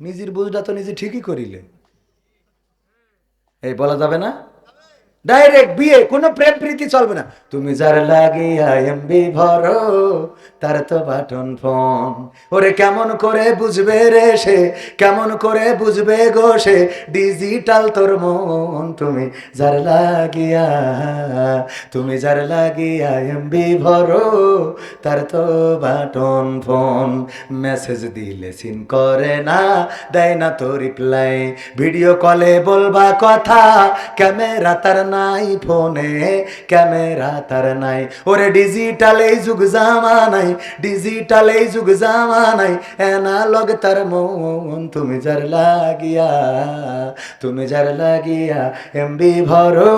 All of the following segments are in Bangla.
নিজের বুঝটা তো নিজে ঠিকই করিলে। এই বলা যাবে না? ডাইরেক্ট বিয়ে কোনো প্রেম প্রীতি চলবে না। তুমি যার লাগিয়া এমবি ভরো, তার তো বাটন ফোন। ওরে কেমন করে বুঝবে রে সে, কেমন করে বুঝবে গো সে? ডিজিটাল তোর মন, তুমি যার লাগিয়া, তুমি যার লাগিয়া এমবি ভরো, তার তো বাটন ফোন। মেসেজ দিলে সিন করে না, দেয় না তো রিপ্লাই ভিডিও কলে বলবা কথা ক্যামেরা তার নাই ফোনে, ক্যামেরা তার নাই। ওরে ডিজিটাল যুগ জামানাই ডিজিটাল এই যুগ জামানাই এনালগ তার মন তুমি যার লাগিয়া, তুমি যার লাগিয়া, এমবি ভরো,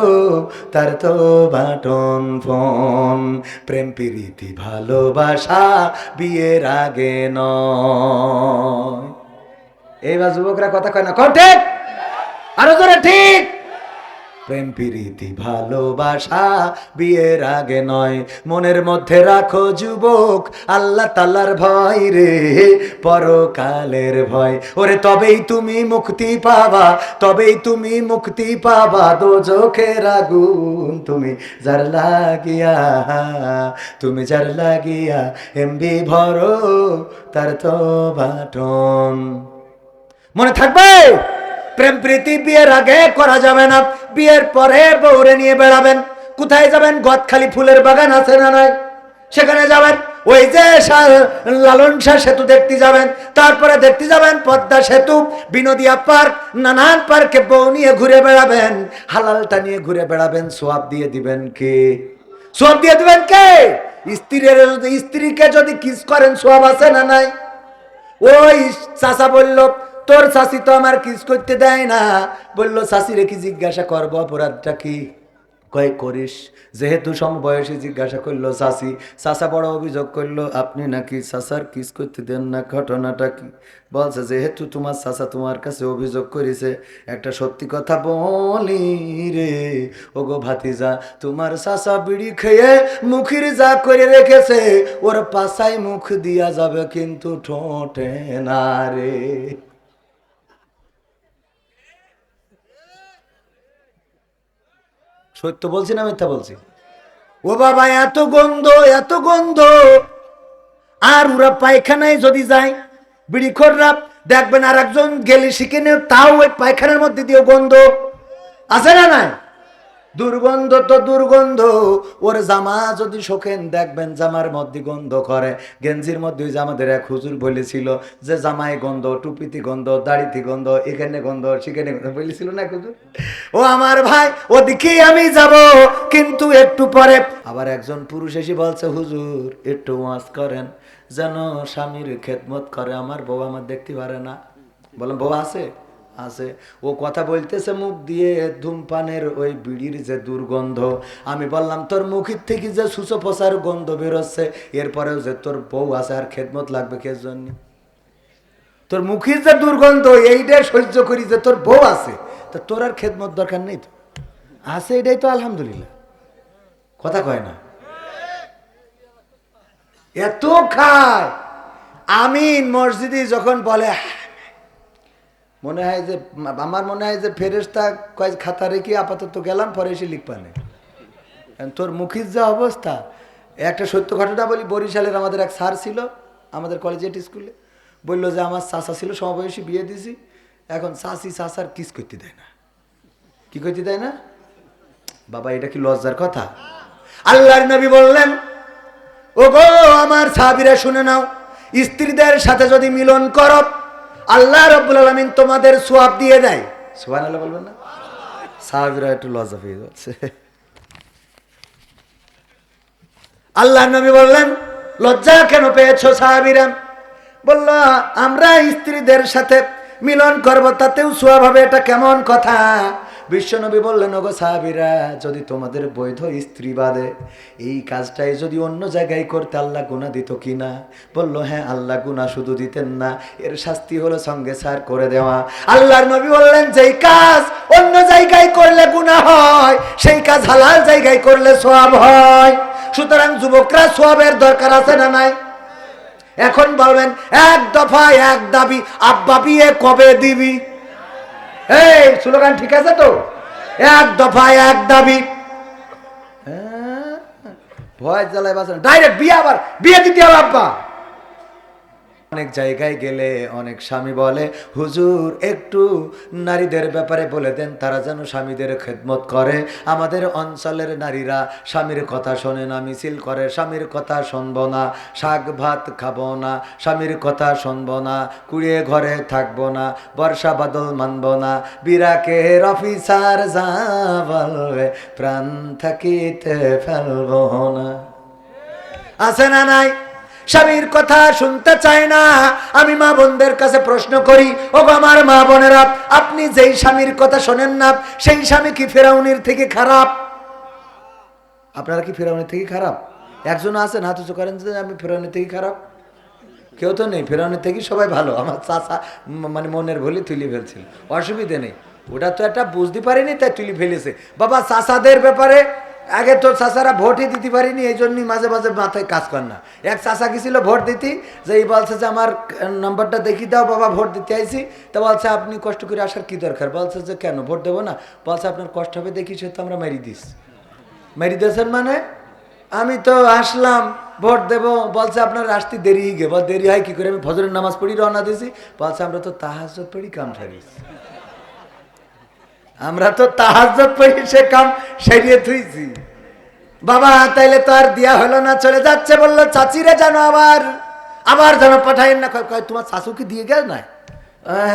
তার তো বাটন ফোন। প্রেম, প্রীতি, ভালোবাসা বিয়ের আগে নয়। এইবার যুবকরা কথা কয় না কন ঠিক? আরও জোরে ঠিক? প্রেম, প্রীতি, ভালোবাসা বিয়ের আগে নয়। মনের মধ্যে রাখো যুবক, আল্লাহ তালার ভয় রে, পরকালের ভয়। ওরে, তবেই তুমি মুক্তি পাবা, তবেই তুমি মুক্তি পাবা দো চোখের আগুন। তুমি যার লাগিয়া, তুমি যার লাগিয়া, এমবি ভরো তার তো বাটন। মনে থাকবে? প্রেম, প্রীতি বিয়ের আগে করা যাবে না। বিয়ের পরে বউরে নিয়ে বেড়াবেন। কোথায় যাবেন? গদখালি ফুলের বাগান আছে না নয় সেখানে যাবেন। ওই যে লালন শাহ সেতু দেখতে যাবেন। তারপরে দেখতে যাবেন পদ্মা সেতু বিনোদিয়া পার্ক নানান পার্কে বউ নিয়ে ঘুরে বেড়াবেন। হালালটা নিয়ে ঘুরে বেড়াবেন। সোয়াব দিয়ে দিবেন কে? সোয়াব দিয়ে দিবেন কে? স্ত্রীর, স্ত্রীকে যদি কিস করেন, সোয়াব আছে না নাই? ওই চাচা বলল তোর চাষি তো আমার কিস করতে দেয় না। বলল চাষিরে কি জিজ্ঞাসা করব, অপরাধটা কি? কয়, করিস। যেহেতু সমবয়সী জিজ্ঞাসা করল চাষি চাচা বড় অভিযোগ করল, আপনি নাকি চাচার কিস করতে দেন না, ঘটনাটা কি? বলছে, যেহেতু তোমার চাচা তোমার কাছে অভিযোগ করেছে, একটা সত্যি কথা বলি রে। ওগো ভাতিজা, তোমার চাচা বিড়ি খেয়ে মুখের যা করে রেখেছে, ওর পাশায় মুখ দিয়া যাবে কিন্তু ঠোঁটে না রে। সত্য বলছি না মিথ্যা বলছি? ও বাবা, এত গন্ধ এত গন্ধ। আর ওরা পায়খানায় যদি যায় বিড়িখোররা দেখবেন আর একজন গেলে শিখে নেও, তাও ওই পায়খানার মধ্যে দিয়ে গন্ধ। আছে না নাই? দুর্গন্ধ তো দুর্গন্ধ। ওর জামা যদি শোকেন, দেখবেন জামার মধ্যে গন্ধ করে। গেঞ্জির মধ্যে আমাদের এক হুজুর বলেছিল যে, জামায় গন্ধ, টুপিতে গন্ধ, দাড়িতে গন্ধ, এখানে গন্ধ, সেখানে গন্ধ। বলেছিল না হুজুর? ও আমার ভাই ওদিকেই আমি যাব, কিন্তু একটু পরে আবার একজন পুরুষ এসে বলছে, হুজুর, একটু ওয়াজ করেন, যেন স্বামীর খেদমত করে। আমার বউ আমার দেখতে পারে না। বললাম, বউ আছে? আছে। ও কথা বলতেছে মুখ দিয়ে ধূমপানের ওই বিড়ির যে দুর্গন্ধ। আমি বললাম, তোর মুখের থেকে যে সুচো পচার গন্ধ বেরোচ্ছে, এরপরেও যে তোর বউ আছে আর খেদমত লাগবে কে জন্য তোর মুখের যে দুর্গন্ধ, এইটাই সহ্য করি যে তোর বউ আছে। তা তোর আর খেদমত দরকার নেই তো? আছে, এটাই তো আলহামদুলিল্লাহ। কথা কয় না। এত খায়। আমিন। মসজিদে যখন বলে মনে হয় যে, আমার মনে হয় যে ফেরেস্তা কয়েক খাতা রেখে আপাতত গেলাম, পরে এসে কারণ তোর মুখের যা অবস্থা, একটা সত্য ঘটনা বলি, বরিশালের আমাদের এক স্যার ছিল, আমাদের কলেজেট স্কুলে বলল যে, আমার চাষা ছিল, সমবয়সী, বিয়ে দিছি। এখন চাষি চাষার কিস করতে দেয় না। কি করতে দেয় না? বাবা, এটা কি লজ্জার কথা? আল্লাহর নবী বললেন ও গো আমার সাহাবিরা শুনে নাও, স্ত্রীদের সাথে যদি মিলন করো আল্লাহ রব্বুল আলমিন তোমাদের সোয়াব দিয়ে দেয়। সোহান আল্লাহ বলবেন না? সাহাবিরা একটু লজ্জা পেয়ে যাচ্ছে। আল্লাহ নবী বললেন লজ্জা কেন পেয়েছ সাহাবিরা? বলল আমরা স্ত্রীদের সাথে মিলন করব তাতেও সোয়াব হবে এটা কেমন কথা? বিশ্বনবী বললেন, ওগো সাহাবিরা, যদি তোমাদের বৈধ স্ত্রী বাদে, এই কাজটাই যদি অন্য জায়গায় করতে আল্লাহ গুণা দিত কি না বলল হ্যাঁ আল্লাহ গুণা শুধু দিতেন না, এর শাস্তি হলো সঙ্গে সার করে দেওয়া। আল্লাহর নবী বললেন, যেই কাজ অন্য জায়গায় করলে গুণা হয়, সেই কাজ হালাল জায়গায় করলে সোয়াব হয়। সুতরাং যুবকরা সোয়াবের দরকার আছে না নাই? এখন বলবেন, এক দফায় এক দাবি, আব্বা বিয়ে কবে দিবি? এই স্লোগান ঠিক আছে তো? এক দফায় এক দাবি। হ্যাঁ, ভয় জ্বালায় বাঁচানো ডাইরেক্ট বিয়ে আবার বিয়ে দিতে হবে আব্বা। অনেক জায়গায় গেলে অনেক স্বামী বলে, হুজুর, একটু নারীদের ব্যাপারে বলে দেন, তারা যেন স্বামীদের খেদমত করে। আমাদের অঞ্চলের নারীরা স্বামীর কথা শোনে না, মিছিল করে, স্বামীর কথা শুনব না, শাক ভাত খাব না, স্বামীর কথা শুনব না, কুড়িয়ে ঘরে থাকব না, বর্ষা বাদল মানব না, বিরাকের অফিসার যা বলবে, প্রাণ থাকিতে ফেলব না। আছে না নাই? স্বামীর কথা শুনতে চায় না। আমি মা বোনদের কাছে প্রশ্ন করি ও আমার মা বোনেরা, আপনি যেই স্বামীর কথা শোনেন না, সেই স্বামী কি ফেরাউনির থেকে খারাপ? আপনারা কি ফেরাউনির থেকে খারাপ? একজন আছেন, হাত উঁচু করেন, যে আমি ফেরাউনির থেকে খারাপ। কেউ তো নেই, ফেরাউনির থেকে সবাই ভালো। আমার চাচা মানে মনের ভুলে তুলে ফেলছিল। অসুবিধে নেই। ওটা তো একটা বুঝতে পারিনি, তাই তুলে ফেলেছে। বাবা, চাচাদের ব্যাপারে আগে তো চাচারা ভোটই দিতে পারিনি, এই জন্যই মাঝে মাঝে মাথায় কাজ কর না। এক চাচা গেছিল ভোট দিতে যে এই বলছে যে আমার নাম্বারটা দেখি দাও, বাবা ভোট দিতে আইছি। তা বলছে, আপনি কষ্ট করে আসার কি দরকার? বলছে যে, কেন? ভোট দেবো না? বলছে, আপনার কষ্ট হবে দেখি, সে তো আমরা মেরি দিস। মেরি দিয়েছেন মানে? আমি তো আসলাম, ভোট দেব। বলছে, আপনার আসতে দেরি গে বল, দেরি হয় কি করে? আমি ফজরের নামাজ পড়ি, রওনা দিয়েছি। বলছে, আমরা তো তাহাজ পড়ি কাম সারিস আমরা তো তাহাজ পড়ি সে কাম সেরিয়ে থুইছি বাবা তাইলে তো আর দিয়া হলো না চলে যাচ্ছে বলল চাচিরে জানো আবার আবার যেন পাঠাইন না। কয়, কয় তোমার শাশুকে দিয়ে গেল না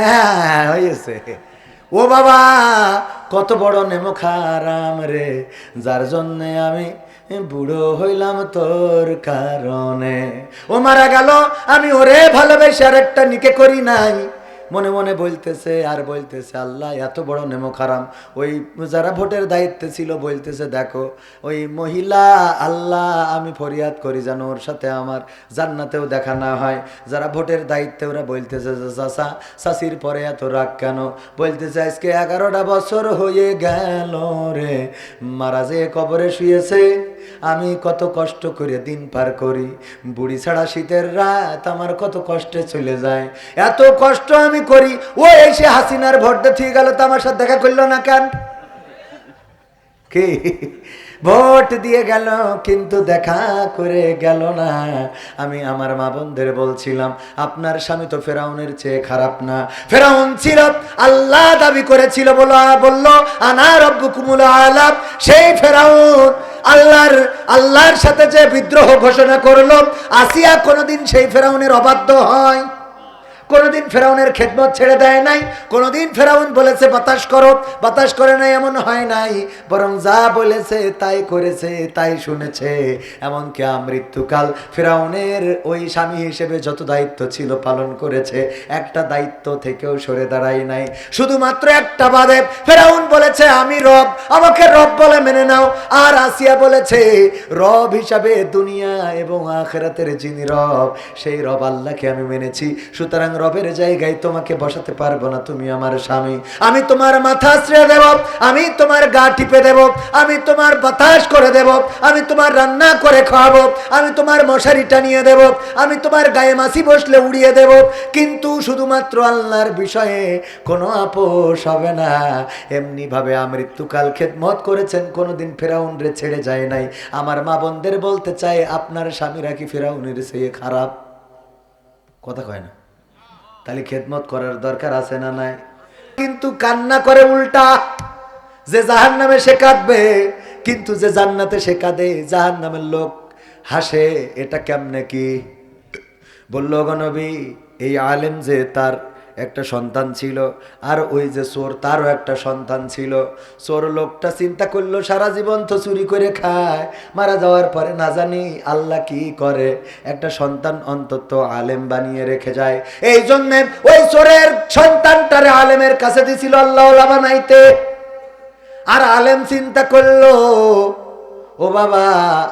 হ্যাঁ হয়েছে। ও বাবা কত বড় নেমো খারাম রে যার জন্যে আমি বুড়ো হইলাম তোর কারণে। ও মারা গেল আমি ওরে ভালোবেসে আর একটা নিকে করি নাই। মনে মনে বলতেছে, আর বলতেছে, আল্লাহ, এত বড় নেমো খারাম ওই যারা ভোটের দায়িত্বে ছিল বলতেছে, দেখো, ওই মহিলা, আল্লাহ, আমি ফরিয়াদ করি যেন ওর সাথে আমার জান্নাতেও দেখা না হয়। যারা ভোটের দায়িত্বে, ওরা বলতেছে চাষা চাষির পরে এত রাগ কেন? বলতেছে, আজকে এগারোটা বছর হয়ে গেল রে, মারা যে কবরে শুয়েছে আমি কত কষ্ট করে দিন পার করি। বুড়ি ছাড়া শীতের রাত আমার কত কষ্টে চলে যায়। এত কষ্ট আমি করি, ও এসে হাসিনার ভোট দিয়ে গেল তো আমার সাথে দেখা করল না কেন? কি? ভোট দিয়ে গেল, কিন্তু দেখা করে গেল না। আমি আমার মা বোনদের বলছিলাম, আপনার স্বামী তো ফেরাউনের চেয়ে খারাপ না। ফেরাউন ছিল, আল্লাহ দাবি করেছিল বলো, বলল, আনা রব্বুকুমুল আলাপ সেই ফেরাউন আল্লাহর আল্লাহর সাথে যে বিদ্রোহ ঘোষণা করল, আসিয়া কোনোদিন সেই ফেরাউনের অবাধ্য হয়। কোনোদিন ফেরাউনের খেদমত ছেড়ে দেয় নাই, কোনোদিন ফেরাউন বলেছে, বাতাস করো। বাতাস করে নাই এমন হয় নাই, বরং যা বলেছে তাই করেছে, তাই শুনেছে। এমনকি মৃত্যুকাল ফেরাউনের ওই স্বামী হিসেবে যত দায়িত্ব ছিল পালন করেছে, একটা দায়িত্ব থেকেও সরে দাঁড়াই নাই। শুধুমাত্র একটা বাদে ফেরাউন বলেছে, আমি রব, আমাকে রব বলে মেনে নাও। আর আসিয়া বলেছে, রব হিসাবে দুনিয়া এবং আখেরাতের যিনি রব, সেই রব আল্লাহকে আমি মেনেছি। সুতরাং রবের জায়গায় তোমাকে বসাতে পারব না তুমি আমার স্বামী। আমি তোমার মাথা আশ্রয় দেব, আমি তোমার গা টিপে দেব, আমি তোমার বাতাস করে দেব, আমি তোমার রান্না করে খাওয়াবো, আমি তোমার মশারি টানিয়ে দেব, আমি তোমার গায়ে মাছি বসলে উড়িয়ে দেব। কিন্তু শুধুমাত্র আল্লাহর বিষয়ে কোনো আপোষ হবে না। এমনি ভাবে আমৃত্যুকাল খেদমত করেছেন, কোনোদিন ফেরাউন রে ছেড়ে যায় নাই। আমার মা বোনদের বলতে চাই আপনার স্বামীরা কি ফেরাউনের চেয়ে খারাপ? কথা কয় না। তাহলে খেদমত করার দরকার আছে না নাই? কিন্তু কান্না করে উল্টা। যে জাহান নামে সে কাঁদবে, কিন্তু যে জান্নাতে সে কাঁদে জাহান নামের লোক হাসে, এটা কেমনে কি? বলল গনবী এই আলেম যে তার একটা সন্তান ছিল, আর ওই যে চোর তারও একটা সন্তান ছিল। চোর লোকটা চিন্তা করল, সারা জীবন তো চুরি করে খায়, মারা যাওয়ার পরে না জানি আল্লাহ কি করে। একটা সন্তান অন্তত আলেম বানিয়ে রেখে যায়। এই জন্যে ওই চোরের সন্তানটারে আলেমের কাছে দিছিল আল্লাহ বানাইতে আর আলেম চিন্তা করল, ও বাবা,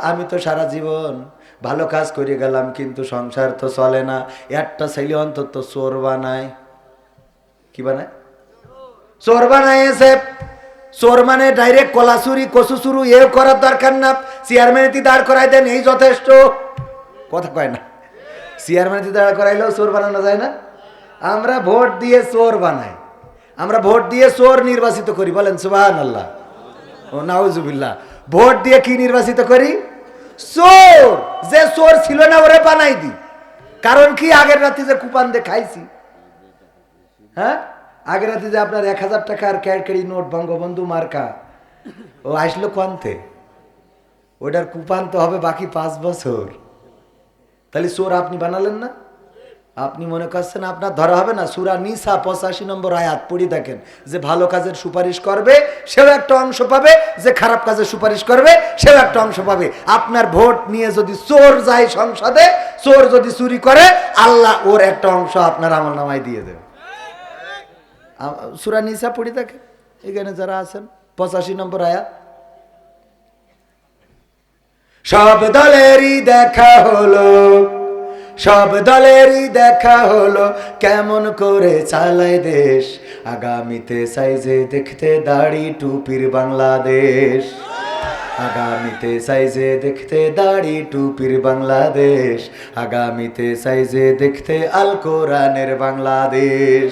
আমি তো সারা জীবন ভালো কাজ করে গেলাম, কিন্তু সংসার তো চলে না। একটা ছেলে অন্তত চোর বানায়। কি বানায়? চোর বানাইছে চোর মানে ডাইরেক্ট কলা চুরি, কচু চুরু এ করার দরকার না। চেয়ারম্যান দাঁড় করাই দেন, এই যথেষ্ট। কথা কয় না। চেয়ারম্যানতে দাঁড় করাইলেও চোর বানানো যায় না। আমরা ভোট দিয়ে চোর বানাই। আমরা ভোট দিয়ে চোর নির্বাচিত করি, বলেন সুবাহান আল্লাহ ও, নাউজুবিল্লাহ। ভোট দিয়ে কি নির্বাচিত করি? চোর! যে চোর ছিল না, ওরে বানাই দি। কারণ কি? আগের রাতে যে কুপান দিয়ে খাইছি। হ্যাঁ? আগের রাতে যে আপনার এক হাজার টাকার ক্যারকেরি নোট, বঙ্গবন্ধু মার্কা, ও আসলো কোয়ান্তে? ওটার কুপান তো হবে বাকি পাঁচ বছর। তাহলে চোর আপনি বানালেন না? আপনি মনে করছেন আপনার ধরা হবে না? সুরা নিসা পঁচাশি নম্বর আয়াত, পড়ি দেখেন, যে ভালো কাজের সুপারিশ করবে, সেও একটা অংশ পাবে, যে খারাপ কাজের সুপারিশ করবে, সেও একটা অংশ পাবে। আপনার ভোট নিয়ে যদি চোর যায় সংসদে, চোর যদি চুরি করে, আল্লাহ ওর একটা অংশ আপনার আমল নামায় দিয়ে দেবে। সুরা নিসা পড়ি দেখেন এখানে যারা আছেন, পঁচাশি নম্বর আয়াত সব দলেরই দেখা হলো, সব দলেরই দেখা হলো, কেমন করে চালায় দেশ। আগামীতে সাইজে দেখতে দাড়ি টুপির বাংলাদেশ। আগামীতে সাইজে দেখতে দাড়ি টুপির বাংলাদেশ। আগামীতে সাইজে দেখতে আল কোরআনের বাংলাদেশ।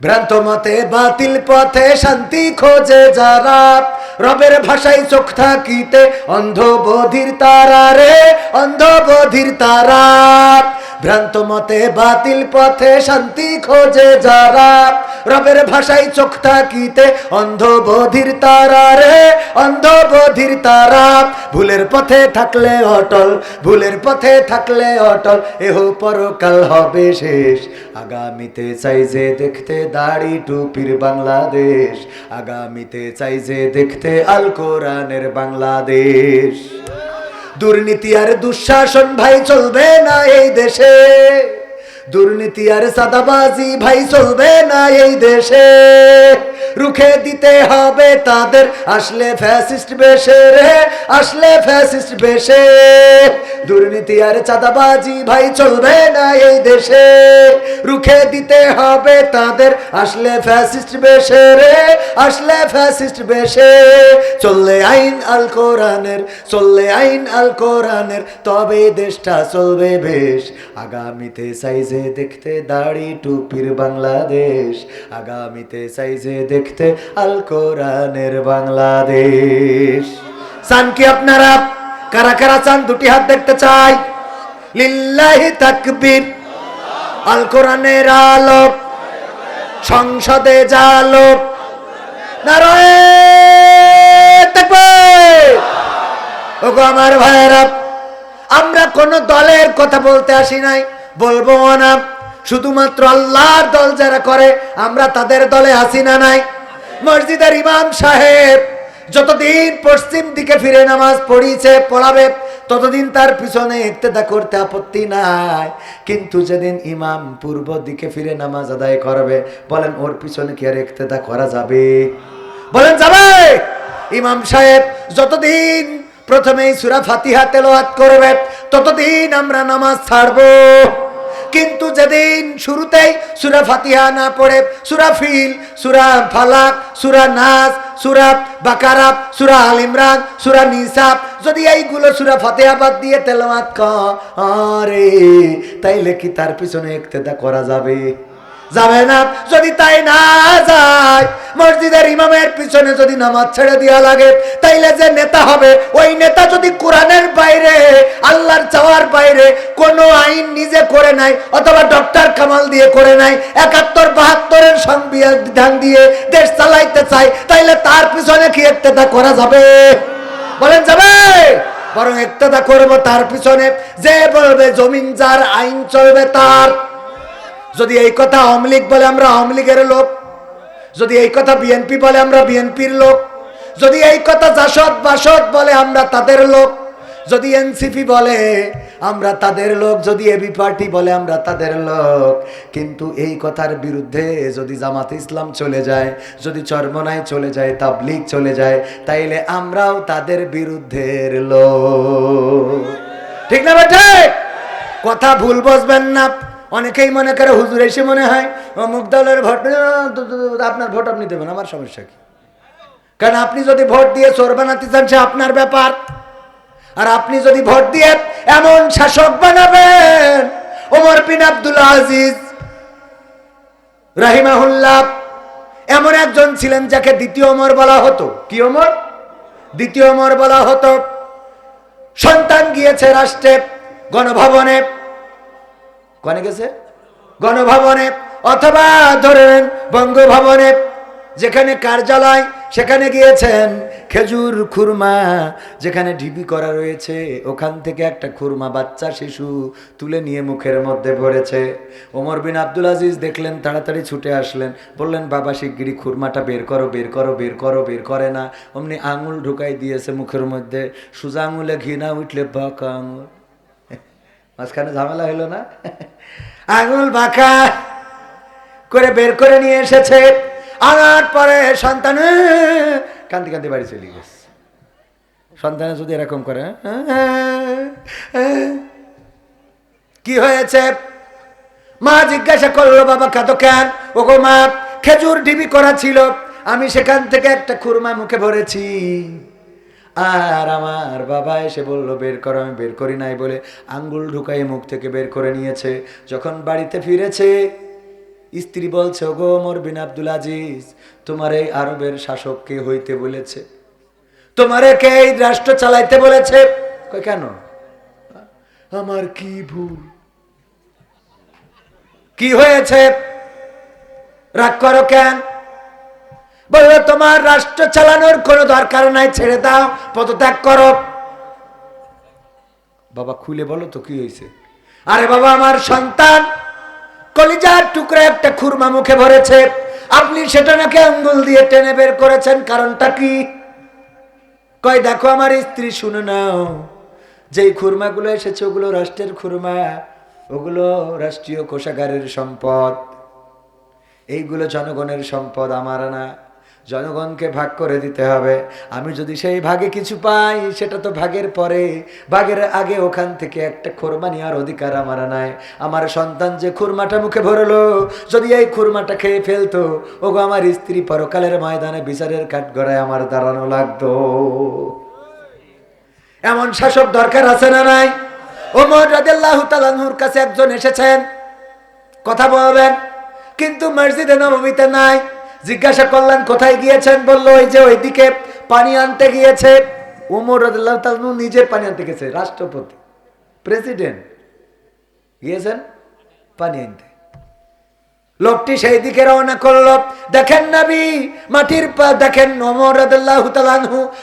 ভ্রান্ত মতে বাতিল পথে শান্তি খোঁজে যারা। রবের ভাষায় চোখ থাকিতে অন্ধ বধির তারা রে অন্ধ বধির তারা। ভ্রান্ত মতে বাতিল পথে শান্তি খোঁজে যারা। রবের ভাষায় চোখ থাকিতে অন্ধ বধির তারা রে অন্ধ বধির তারা। ভুলের পথে থাকলে অটল, ভুলের পথে থাকলে অটল, এহ পরকাল হবে শেষ। আগামীতে চাই যে দেখতে দাড়ি টুপির বাংলাদেশ। আগামীতে চাই যে দেখতে আল কোরআনের বাংলাদেশ। দুর্নীতি আর দুঃশাসন ভাই, চলবে না এই দেশে। দুর্নীতি আর সাদাবাজি ভাই চলবে না এই দেশে। রুখে দিতে হবে তাদের, আসলে ফ্যাসিস্ট বেশে রে, আসলে ফ্যাসিস্ট বেশে। দুর্নীতি আর চাঁদাবাজি ভাই চলবে না এই দেশে। রুখে দিতে হবে তাদের, আসলে ফ্যাসিস্ট বেশে রে, আসলে ফ্যাসিস্ট বেশে। চললে আইন আল কোরআনের, চললে আইন আল কোরআনের তবে দেশটা চলবে বেশ। আগামীতে সাইজে দেখতে দাড়ি টুপির বাংলাদেশ, আগামীতে সাইজে দেখতে আল কোরআনের বাংলাদেশ। চান কি আপনারা? কারা কারা চান দুটি হাত দেখতে চাই? লিল্লাহি তাকবীর, আল কোরআনের আলো সংসদে জালো ওগো আমার ভাইয়েরা, আমরা কোন দলের কথা বলতে আসি নাই। বলব না। শুধুমাত্র আল্লাহর দল যারা করে, আমরা তাদের দলে আসি না নাই? মসজিদের ইমাম সাহেব যতদিন পশ্চিম দিকে ফিরে নামাজ পড়িছে, পড়াবে, ততদিন তার পিছনে ইক্তেদা করতে আপত্তি নাই। কিন্তু যেদিন ইমাম পূর্ব দিকে ফিরে নামাজ আদায় করবে, বলেন ওর পিছনে কি আর ইক্তেদা করা যাবে? বলেন, যাবে! ইমাম সাহেব যতদিন প্রথমেই সুরা ফাতিহা তেলাওয়াত করবে, ততদিন আমরা নামাজ ছাড়বো। কিন্তু যেদিন শুরুতেই সুরা ফাতিহা না পড়ে, সুরা ফিল, সুরা ফালাক, সুরা নাস, সুরা বাকারাব সুরা আল ইমরান, সুরা নিসাব, যদি এইগুলো সুরা ফাতিহাবাদ দিয়ে তেলাওয়াত করে তাইলে কি তার পিছনে ইক্তেদা করা যাবে? যাবে না। যদি তাই না যায় মসজিদের ইমামের পিছনে যদি নামাজ ছেড়ে দেওয়া লাগে, তাইলে যে নেতা হবে, ওই নেতা যদি কোরআনের বাইরে, আল্লাহর চাওয়ার বাইরে কোনো আইন নিজে করে নাই, অথবা ডক্টর কামাল দিয়ে করে নাই, একাত্তর, বাহাত্তরের সংবিধান দিয়ে দেশ চালাইতে চায়, তাইলে তার পিছনে কি একটা করা যাবে? বলেন যাবে! বরং একটা করব তার পিছনে, যে বলবে জমিন যার আইন চলবে তার। যদি এই কথা আওয়ামী বলে, আমরা লীগের লোক। যদি এই কথা বিএনপি বলে আমরা বিএনপির লোক, যদি এই কথা জাসদ বাসদ বলে আমরা তাদের লোক, যদি এনসিপি বলে আমরা তাদের লোক, যদি এবি পার্টি বলে আমরা তাদের লোক, কিন্তু এই কথার বিরুদ্ধে যদি জামাত ইসলাম চলে যায়, যদি চরমনায় চলে যায়, তাবলিগ চলে যায়, তাইলে আমরাও তাদের বিরুদ্ধের লোক। ঠিক না বেঠে কথা ভুল বসবেন না। অনেকেই মনে করে হুজুর এসে মনে হয়, অমুক দলের ভোট আপনার ভোট আপনি দেবেন, আমার সমস্যা কি? কারণ আপনি যদি ভোট দিয়ে চোর বানাতে চান, সে আপনার ব্যাপার। আর আপনি যদি ভোট দিয়ে এমন শাসক বানাবেন, ওমর বিন আব্দুল আজিজ রাহিমাহুল্লাহ, এমন একজন ছিলেন যাকে দ্বিতীয় ওমর বলা হতো। কি ওমর? দ্বিতীয় ওমর বলা হতো। সন্তান গিয়েছে রাষ্ট্রে, গণভবনে কনে গেছে? গণভবনে। অথবা ধরেন বঙ্গভবনে, যেখানে কার্যালয়, সেখানে গিয়েছেন খেজুর খুরমা, যেখানে ঢিবি করা রয়েছে, ওখান থেকে একটা খুরমা বাচ্চা শিশু তুলে নিয়ে মুখের মধ্যে ভরেছে। ওমর বিন আব্দুল আজিজ দেখলেন, তাড়াতাড়ি ছুটে আসলেন, বললেন, বাবা শিগগিরি খুরমাটা বের করো বের করো বের করো, বের করে না। অমনি আঙুল ঢুকাই দিয়েছে মুখের মধ্যে, সুজা আঙুলে ঘি না উঠলে বাঁকা আঙুল। মাঝখানে ঝামেলা হলো না? আঙুল বাঁকা করে বের করে নিয়ে এসেছে। আনার পরে সন্তান "আহ!" কান্দি কান্দি বাড়ি চলে গেছে। সন্তানে যদি এরকম করে! কি হয়েছে? মা জিজ্ঞাসা করল, বাবা কাত কেন? ও গো মা, খেজুর ডিবি করা ছিল। আমি সেখান থেকে একটা খুরমা মুখে ভরেছি। আর আমার বাবা এসে বলল, বের করো, আমি বের করি নাই বলে আঙ্গুল ঢুকাই মুখ থেকে বের করে নিয়েছে। যখন বাড়িতে ফিরেছে, স্ত্রী বলছে গো মোর বিন আব্দুল আজিজ, তোমার এই আরবের শাসককে হইতে বলেছে? তোমারে কে এই রাষ্ট্র চালাইতে বলেছে? কেন? আমার কি ভুল? কি হয়েছে? রাগ করো কেন? বলল তোমার রাষ্ট্র চালানোর কোনো দরকার নাই, ছেড়ে দাও, পদত্যাগ করো। বাবা খুলে বলো তো, কি হয়েছে? আরে বাবা, আমার সন্তান কলিজার টুকরা একটা খুরমা মুখে ভরেছে। আপনি সেটা নাকি আঙ্গুল দিয়ে টেনে বের করেছেন, কারণটা কি? কয়, দেখো আমার স্ত্রী, শুনে নাও। যেই খুরমাগুলো এসেছে, ওগুলো রাষ্ট্রের খুরমা, ওগুলো রাষ্ট্রীয় কোষাগারের সম্পদ। এইগুলো জনগণের সম্পদ, আমার না। জনগণকে ভাগ করে দিতে হবে। আমি যদি সেই ভাগে কিছু পাই, সেটা তো ভাগের পরে। ভাগের আগে ওখান থেকে একটা খুরমা নেওয়ার অধিকার আমার নাই। আমার সন্তান যে খুরমাটা মুখে ভরলো, যদি এই খুরমাটা খেয়ে ফেলতো, ওগো আমার স্ত্রী পরকালের ময়দানে বিচারের কাঠগড়ায় আমার দাঁড়ানো লাগতো। এমন শাসক দরকার আছে না নাই? রাদিয়াল্লাহু তাআলার কাছে একজন এসেছেন। কথা বলবেন। কিন্তু মসজিদে নবমীতে নাই। জিজ্ঞাসা করলেন, কোথায় গিয়েছেন? বলল, ওই যে ওইদিকে পানি আনতে গিয়েছে। রাদিয়াল্লাহু তাআলা নিজে পানি আনতে গেছে, রাষ্ট্রপতি, প্রেসিডেন্ট। গিয়েছেন পানি আনতে। লোকটি সেই দিকে রওনা করল, দেখেন নবী, মাটির দেখেন রাদিয়াল্লাহু তাআলা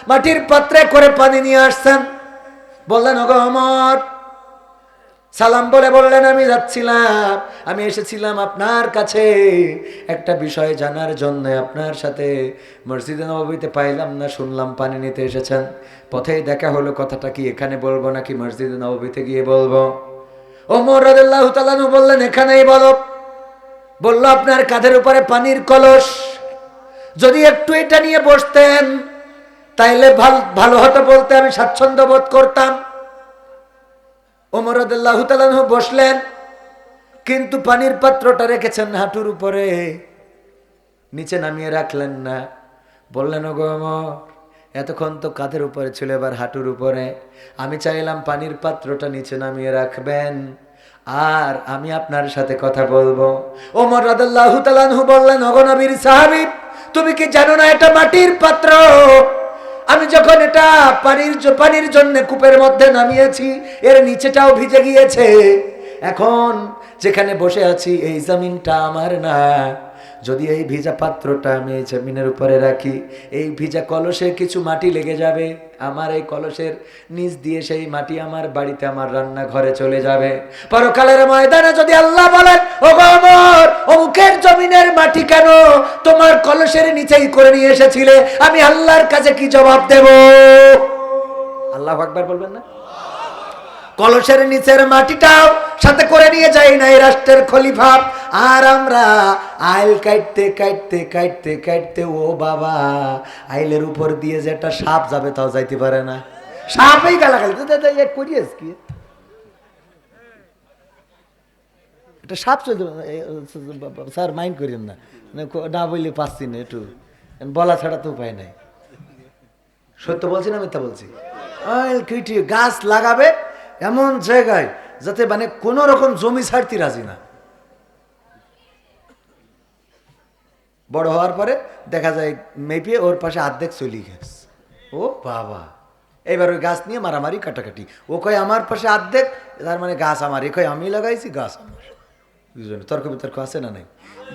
মাটির পাত্রে করে পানি নিয়ে আসছেন। বললেন, ওগো ওমর সালাম বলে বললেন, আমি যাচ্ছিলাম, আমি এসেছিলাম আপনার কাছে। একটা বিষয় জানার জন্য আপনার সাথে মসজিদে নবীতে পাইলাম না, শুনলাম পানি নিতে এসেছেন। পথেই দেখা হলো কথাটা কি, এখানে বলব নাকি মসজিদে নবীতে গিয়ে বলব? ওমর রাদিয়াল্লাহু তাআলা আনহু বললেন, এখানেই বলো। বলল, আপনার কাঁধের উপরে পানির কলস। যদি একটু এটা নিয়ে বসতেন, তাইলে ভাল- ভালো হতো বলতে আমি স্বাচ্ছন্দ্য বোধ করতাম। তালানহ বসলেন, কিন্তু পানির পাত্রটা রেখেছেন হাঁটুর উপরে। নিচে নামিয়ে রাখলেন না। বললেন, ওগো অমর এতক্ষণ তো কাঁধের উপরে ছিল এবার হাঁটুর উপরে? আমি চাইলাম পানির পাত্রটা নিচে নামিয়ে রাখবেন। আর আমি আপনার সাথে কথা বলব। ওমর রাদাল্লাহু তালানহু বললেন, ওগো নবীর সাহাবী, তুমি কি জানো না এটা মাটির পাত্র? আমি যখন এটা পানির পানির জন্য কূপের মধ্যে নামিয়েছি, এর নিচেটাও ভিজে গিয়েছে। এখন যেখানে বসে আছি, এই জমিনটা আমার না। যদি এই ভিজা পাত্রটা আমি জমিনের উপরে রাখি, এই ভিজা কলসে কিছু মাটি লেগে যাবে। আমার এই কলসের নিচ দিয়ে সেই মাটি আমার বাড়িতে, আমার রান্না ঘরে চলে যাবে। পরকালের ময়দানে যদি আল্লাহ বলেন ও গো অমর, অমুকের জমিনের মাটি কেন তোমার কলসের নিচেই করে নিয়ে এসেছিলে? আমি আল্লাহর কাছে কি জবাব দেব? আল্লাহ আকবার বলবেন না? কলসের নিচের মাটিটাও সাথে করে নিয়ে যাই না এই রাষ্ট্রের খলিফা। আর আমরা আইল কাটতে কাটতে কাটতে কাটতে, ও বাবা, আইলের উপর দিয়ে যে একটা সাপ যাবে তাও যাইতে পারে না। সাপই গালাগালি করিয়েস কি? এটা সাপ চলতে স্যার, মাইন্ড করেন না। না বললে পাচ্ছি না একটু। বলা ছাড়া তো উপায় নাই। সত্য বলছি না মিথ্যা বলছি? গাছ লাগাবে এমন জায়গায় যাতে মানে কোন রকম জমি ছাড়তে রাজি না। বড় হওয়ার পরে দেখা যায় মেপে ওর পাশে অর্ধেক চলি গেছে। ও বাবা। এবার ওই গাছ নিয়ে মারামারি, কাটাকাটি। ও কয়, আমার পাশে অর্ধেক তার মানে গাছ আমার। এ কয়, আমি লাগাইছি, গাছ আমার। দুজনে তর্ক বিতর্ক আছে না নাই?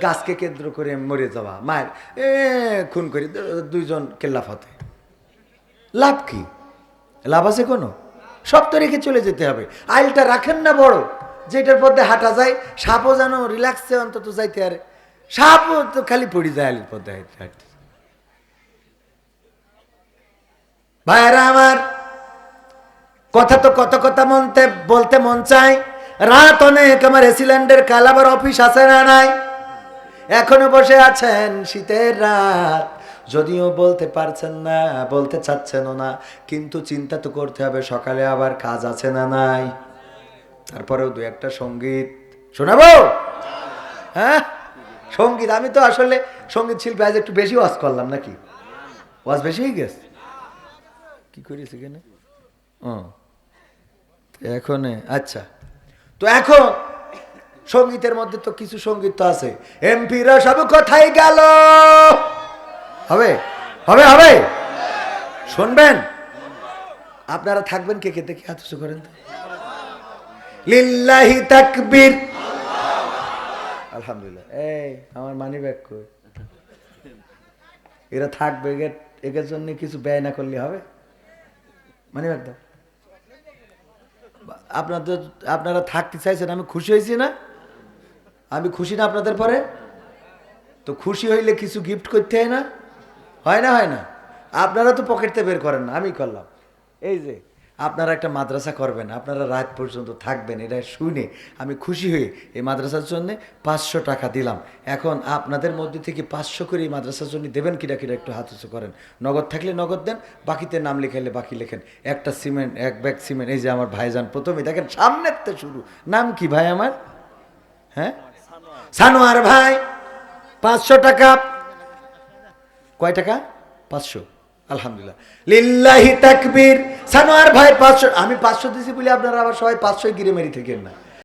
গাছকে কেন্দ্র করে মরে যাওয়া, মায়ের, এ, খুন করি দুইজন কেল্লাফাতে লাভ কি? লাভ আছে কোনো? সব তো রেখে চলে যেতে হবে। আইলটা রাখেন না বড়, যেটার পথে হাঁটা যায়, সাপও যেন রিল্যাক্সে অন্তত যাইতে আরে সাপও তো খালি পড়ে যায় আইলের পথে হাঁটতে ভাইরা আমার, কথা তো কত কথা মনতে, বলতে মন চায়। রাত অনেক আমার এসিল্যান্ডের কালাবার অফিস আছে না নাই? এখনও বসে আছেন শীতের রাত। যদিও বলতে পারছেন না, বলতে চাচ্ছেনও না, কিন্তু চিন্তা তো করতে হবে, সকালে আবার কাজ আছে না নাই। তারপরেও দু একটা সংগীত। শোনাবো? হ্যাঁ? সংগীত, আমি তো আসলে সংগীত শিল্পী, আজ একটু বেশি ওয়াজ করলাম নাকি? ওয়াজ বেশি হয়ে গেছে? কি করিস এখানে? ও এখন আচ্ছা। তো এখন সঙ্গীতের মধ্যে তো কিছু সংগীত তো আছে। এমপিরা সব কোথায় গেল? হবে হবে হবে। শুনবেন? আপনারা থাকবেন কে কে? দেখে হাত উঁচু করেন তো। লিল্লাহি তাকবীর। আলহামদুলিল্লাহ। এই, আমার মানি ব্যাগ কই? এরা থাকবে, একে- একের জন্য কিছু ব্যয় না করলে হবে? মানি ব্যাগ দাও। আপনাদের আপনারা থাকতে চাইছেন, আমি খুশি হয়েছি না? আমি খুশি না আপনাদের পরে? তো খুশি হইলে কিছু গিফট করতে হয় না? হয় না হয় না? আপনারা তো পকেটতে বের করেন না, আমি করলাম। এই যে, আপনারা একটা মাদ্রাসা করবেন, আপনারা রাত পর্যন্ত থাকবেন, এটা শুনে আমি খুশি হয়ে এই মাদ্রাসার জন্য পাঁচশো টাকা দিলাম। এখন আপনাদের মধ্যে থেকে পাঁচশো করে এই মাদ্রাসার জন্য দেবেন কিনা কিনা একটু হাত উঁচু করেন। নগদ থাকলে নগদ দেন, বাকিতে নাম লিখাইলে বাকি লেখেন। একটা সিমেন্ট, এক ব্যাগ সিমেন্ট, এই যে আমার ভাইজান প্রথমে, দেখেন সামনের তো শুরু। নাম কি ভাই আমার? হ্যাঁ? সানোয়ার ভাই। পাঁচশো টাকা। কয় টাকা? পাঁচশো। আলহামদুলিল্লাহ। লিল্লাহি তাকবীর। সানোয়ার ভাই পাঁচশো আমি পাঁচশো দিছি বলে আপনারা আবার সবাই পাঁচশোই গিরে মেরি থাকেন না।